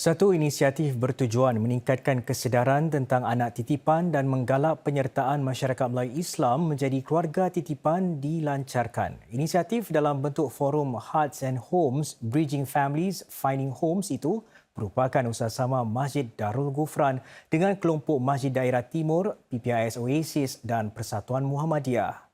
Satu inisiatif bertujuan meningkatkan kesedaran tentang anak titipan dan menggalak penyertaan masyarakat Melayu Islam menjadi keluarga titipan dilancarkan. Inisiatif dalam bentuk forum Hearts and Homes Bridging Families Finding Homes itu merupakan usaha Masjid Darul Gufran dengan kelompok Masjid Daerah Timur, PPIS Oasis dan Persatuan Muhammadiyah.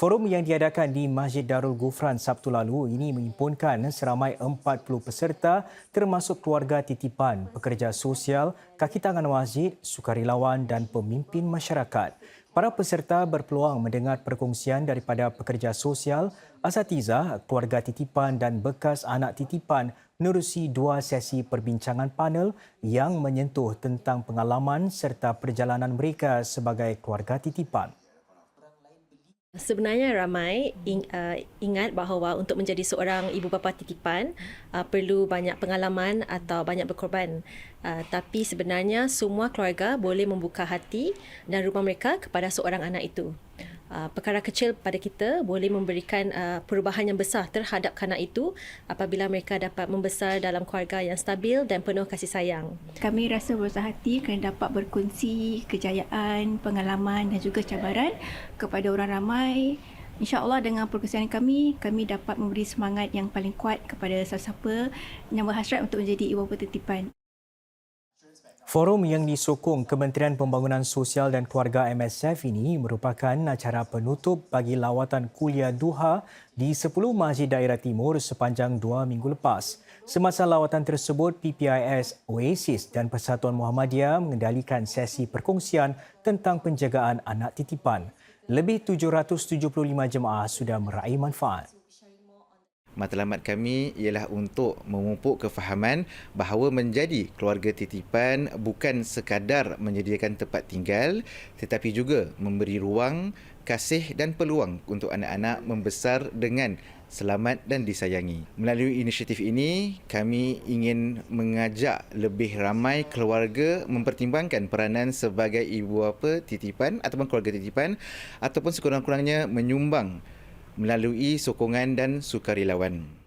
Forum yang diadakan di Masjid Darul Gufran Sabtu lalu ini menghimpunkan seramai 40 peserta termasuk keluarga titipan, pekerja sosial, kaki tangan masjid, sukarelawan dan pemimpin masyarakat. Para peserta berpeluang mendengar perkongsian daripada pekerja sosial, asatiza, keluarga titipan dan bekas anak titipan menerusi dua sesi perbincangan panel yang menyentuh tentang pengalaman serta perjalanan mereka sebagai keluarga titipan. Sebenarnya ramai uh, ingat bahawa untuk menjadi seorang ibu bapa titipan uh, perlu banyak pengalaman atau banyak berkorban. Uh, tapi sebenarnya semua keluarga boleh membuka hati dan rumah mereka kepada seorang anak itu. Uh, perkara kecil pada kita boleh memberikan uh, perubahan yang besar terhadap kanak itu apabila mereka dapat membesar dalam keluarga yang stabil dan penuh kasih sayang. Kami rasa berusaha hati kerana dapat berkongsi kejayaan, pengalaman dan juga cabaran kepada orang ramai. InsyaAllah dengan perkongsian kami, kami dapat memberi semangat yang paling kuat kepada sesiapa yang berhasrat untuk menjadi ibu bapa titipan. Forum yang disokong Kementerian Pembangunan Sosial dan Keluarga MSF ini merupakan acara penutup bagi lawatan kuliah duha di 10 masjid daerah timur sepanjang dua minggu lepas. Semasa lawatan tersebut, PPIS, Oasis dan Persatuan Muhammadiyah mengendalikan sesi perkongsian tentang penjagaan anak titipan. Lebih 775 jemaah sudah meraih manfaat matlamat kami ialah untuk memupuk kefahaman bahawa menjadi keluarga titipan bukan sekadar menyediakan tempat tinggal tetapi juga memberi ruang, kasih dan peluang untuk anak-anak membesar dengan selamat dan disayangi. Melalui inisiatif ini, kami ingin mengajak lebih ramai keluarga mempertimbangkan peranan sebagai ibu bapa titipan ataupun keluarga titipan ataupun sekurang-kurangnya menyumbang melalui sokongan dan sukarelawan.